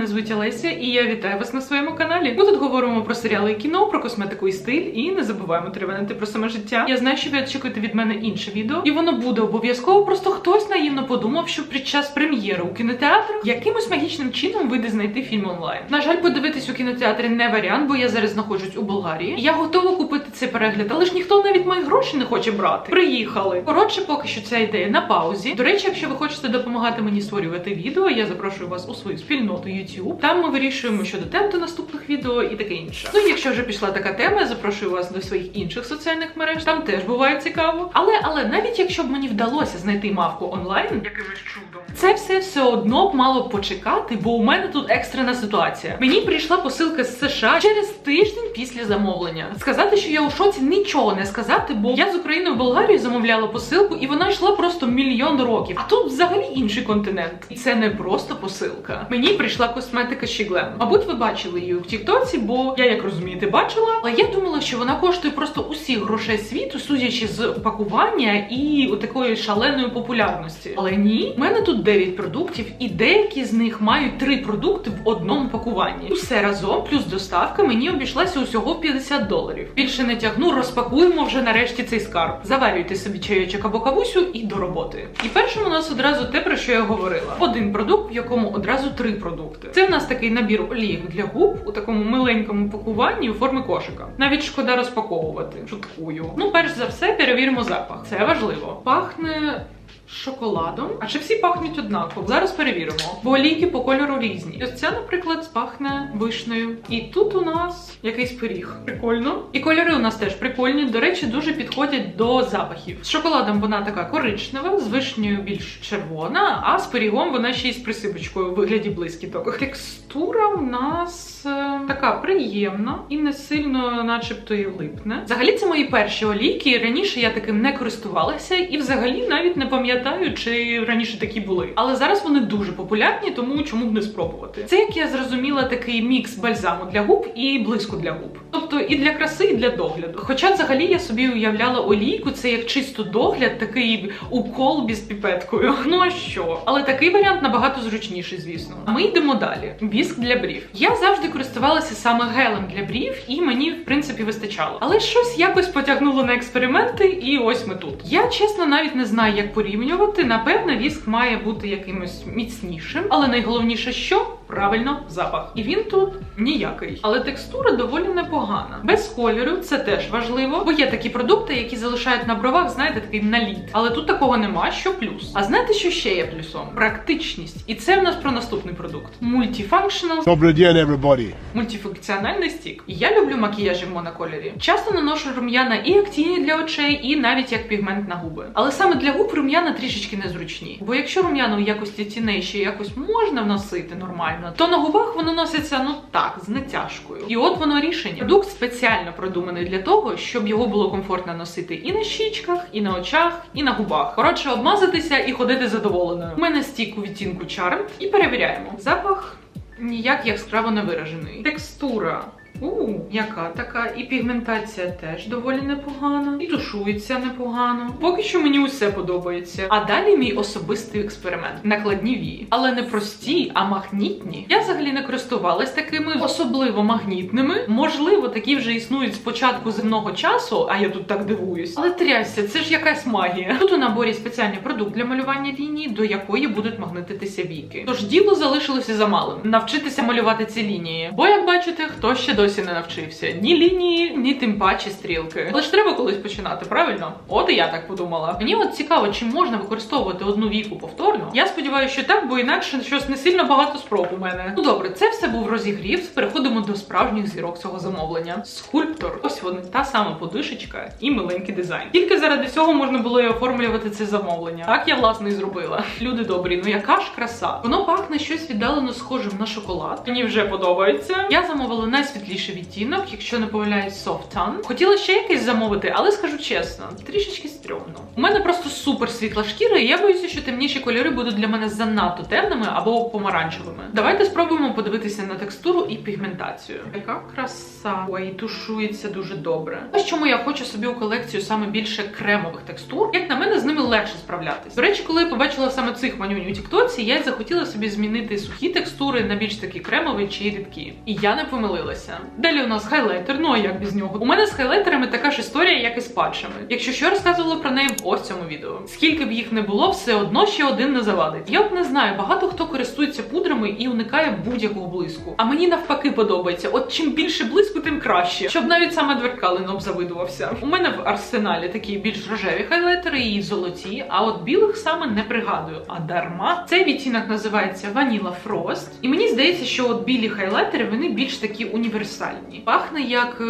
мене звуть Олеся, і я вітаю вас на своєму каналі. Ми тут говоримо про серіали і кіно, про косметику і стиль, і не забуваємо теревенити про саме життя. Я знаю, що ви очікуєте від мене інше відео, і воно буде обов'язково. Просто хтось наївно подумав, що під час прем'єри у кінотеатрах якимось магічним чином вийде знайти фільм онлайн. На жаль, подивитись у кінотеатрі не варіант, бо я зараз знаходжусь у Болгарії. Я готова купити цей перегляд, але ж ніхто навіть мої гроші не хоче брати. Приїхали. Коротше, поки що ця ідея на паузі. До речі, якщо ви хочете допомагати мені створювати відео, я запрошую вас у свою спільноту YouTube. Там ми вирішуємо щодо тем до наступних відео і таке інше. Ну якщо вже пішла така тема, я запрошую вас до своїх інших соціальних мереж. Там теж буває цікаво. Але але навіть якщо б мені вдалося знайти мавку онлайн, якимось чудом, це все все одно б мало почекати, бо у мене тут екстрена ситуація. Мені прийшла посилка з США через тиждень після замовлення. Сказати, що я у шоці, нічого не сказати, бо я з України в Болгарію замовляла посилку, і вона йшла просто мільйон років. А тут взагалі інший континент. І це не просто посилка. Мені прийшла косметика Щіглем. Мабуть, ви бачили її в Тіктоці, бо я, як розумієте, бачила. Але я думала, що вона коштує просто усіх грошей світу, судячи з пакування і такої шаленої популярності. Але ні, в мене тут 9 продуктів, і деякі з них мають 3 продукти в одному пакуванні. Усе разом, плюс доставка, мені обійшлася усього в 50 доларів. Більше не тягну, розпакуємо вже нарешті цей скарб. Заварюйте собі чайочок або кавусю і до роботи. І першим у нас одразу те, про що я говорила: один продукт, в якому одразу три продукти. Це в нас такий набір олійок для губ у такому миленькому пакуванні у формі кошика. Навіть шкода розпаковувати. Шуткую. Ну, перш за все, перевіримо запах. Це важливо. Пахне. Шоколадом, а чи всі пахнуть однаково? Зараз перевіримо. Бо олійки по кольору різні. Ось ця, наприклад, пахне вишнею. І тут у нас якийсь пиріг. Прикольно. І кольори у нас теж прикольні. До речі, дуже підходять до запахів. З шоколадом вона така коричнева, з вишнею більш червона, а з пирігом вона ще й з присипочкою у вигляді блискіток. Текстура у нас е, така приємна і не сильно, начебто, і липне. Взагалі, це мої перші олійки. Раніше я таким не користувалася і взагалі навіть не пам'ятаю, чи раніше такі були. Але зараз вони дуже популярні, тому чому б не спробувати. Це, як я зрозуміла, такий мікс бальзаму для губ і блиску для губ. Тобто і для краси, і для догляду. Хоча взагалі я собі уявляла олійку, це як чисто догляд, такий укол без піпеткою. Ну а що? Але такий варіант набагато зручніший, звісно. А ми йдемо далі. Віск для брів. Я завжди користувалася саме гелем для брів, і мені в принципі вистачало. Але щось якось потягнуло на експерименти, і ось ми тут. Я чесно навіть не знаю, як порівнювати. Напевно, віск має бути якимось міцнішим, але найголовніше, що правильно запах. І він тут ніякий. Але текстура доволі непогана. Без кольору це теж важливо, бо є такі продукти, які залишають на бровах, знаєте, такий наліт. Але тут такого нема, що плюс. А знаєте, що ще є плюсом? Практичність. І це в нас про наступний продукт: Multifunctional Добрый день, everybody. мультифункціональний стік. І Я люблю макіяжі в монокольорі. Часто наношу рум'яна і як тіні для очей, і навіть як пігмент на губи. Але саме для губ рум'яна трішечки незручні. Бо якщо рум'яна в якості тіней ще якось можна вносити нормально, то на губах воно носиться ну так, з натяжкою. І от воно рішення. Продукт спеціально продуманий для того, щоб його було комфортно носити і на щічках, і на очах, і на губах. Коротше, обмазатися і ходити задоволеною. У мене стік у відтінку Charmed. і перевіряємо. Запах ніяк яскраво не виражений. Текстура. У, яка така, і пігментація теж доволі непогана, і тушується непогано. Поки що мені усе подобається. А далі мій особистий експеримент накладні вії, але не прості, а магнітні. Я взагалі не користувалась такими особливо магнітними. Можливо, такі вже існують з початку земного часу, а я тут так дивуюсь. Але трясся, це ж якась магія. Тут у наборі спеціальний продукт для малювання лінії, до якої будуть магнититися віки. Тож діло залишилося за малим навчитися малювати ці лінії. Бо, як бачите, хто ще досі не навчився ні лінії, ні тим паче стрілки. Але ж треба колись починати, правильно? От і я так подумала. Мені от цікаво, чи можна використовувати одну віку повторно. Я сподіваюся, що так, бо інакше щось не сильно багато спроб у мене. Ну добре, це все був розігрів. Переходимо до справжніх зірок цього замовлення. Скульптор. Ось вони, та сама подишечка і миленький дизайн. Тільки заради цього можна було і оформлювати це замовлення. Так я власне і зробила. Люди добрі, ну яка ж краса. Воно пахне щось віддалено схожим на шоколад. Мені вже подобається. Я замовила найсвітліший найсвітліший відтінок, якщо не помиляюсь, Soft Tan. Хотіла ще якийсь замовити, але скажу чесно, трішечки стрьомно. У мене просто супер світла шкіра, і я боюся, що темніші кольори будуть для мене занадто темними або помаранчевими. Давайте спробуємо подивитися на текстуру і пігментацію. Яка краса! Ой, тушується дуже добре. Ось чому я хочу собі у колекцію саме більше кремових текстур. Як на мене, з ними легше справлятись. До речі, коли я побачила саме цих манюнь у Тіктоці, я захотіла собі змінити сухі текстури на більш такі кремові чи рідкі. І я не помилилася. Далі у нас хайлайтер. Ну а як без нього? У мене з хайлайтерами така ж історія, як і з патчами. Якщо що розказувала про неї в ось цьому відео. Скільки б їх не було, все одно ще один не завадить. Я б не знаю, багато хто користується пудрами і уникає будь-якого блиску. А мені навпаки подобається. От чим більше блиску, тим краще. Щоб навіть саме дверкалин обзавидувався. У мене в арсеналі такі більш рожеві хайлайтери і золоті, а от білих саме не пригадую. А дарма цей відтінок називається Vanilla Frost. І мені здається, що от білі хайлайтери вони більш такі універсальні. Пахне як.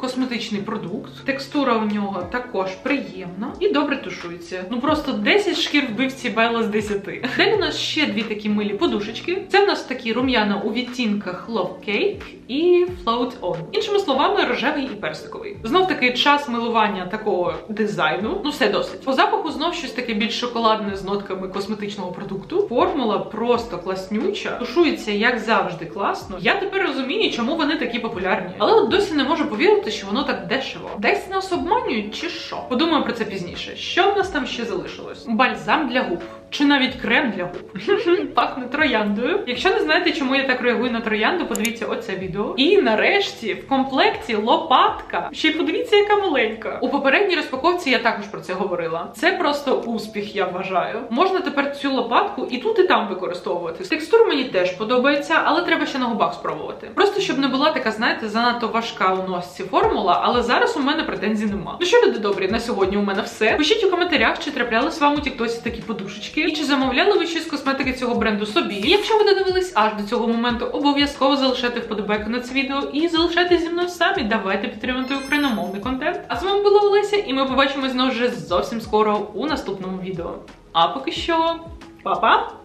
Косметичний продукт, текстура у нього також приємна і добре тушується. Ну просто 10 шкір вбивці Белла з 10. Далі у нас ще дві такі милі подушечки. Це в нас такі рум'яна у відтінках Love Cake і Float On. Іншими словами, рожевий і персиковий. Знов таки час милування такого дизайну. Ну все досить. По запаху знов щось таке більш шоколадне з нотками косметичного продукту. Формула просто класнюча, тушується як завжди класно. Я тепер розумію, чому вони такі популярні. Але от досі не можу повірити, що воно так дешево. Десь нас обманюють чи що? Подумаю про це пізніше. Що в нас там ще залишилось? Бальзам для губ. Чи навіть крем для губ. Пахне трояндою. Якщо не знаєте, чому я так реагую на троянду, подивіться оце відео. І нарешті в комплекті лопатка. Ще й подивіться, яка маленька. У попередній розпаковці я також про це говорила. Це просто успіх, я вважаю. Можна тепер цю лопатку і тут, і там використовувати. Текстура мені теж подобається, але треба ще на губах спробувати. Просто щоб не була така, знаєте, занадто важка у носці формула, але зараз у мене претензій нема. Ну що, люди добрі, на сьогодні у мене все. Пишіть у коментарях, чи траплялись вам у тіктосі такі подушечки, і чи замовляли ви щось косметики цього бренду собі. І якщо ви додивились аж до цього моменту, обов'язково залишайте вподобайку на це відео і залишайтесь зі мною самі. Давайте підтримувати україномовний контент. А з вами була Олеся, і ми побачимось знову вже зовсім скоро у наступному відео. А поки що, па-па!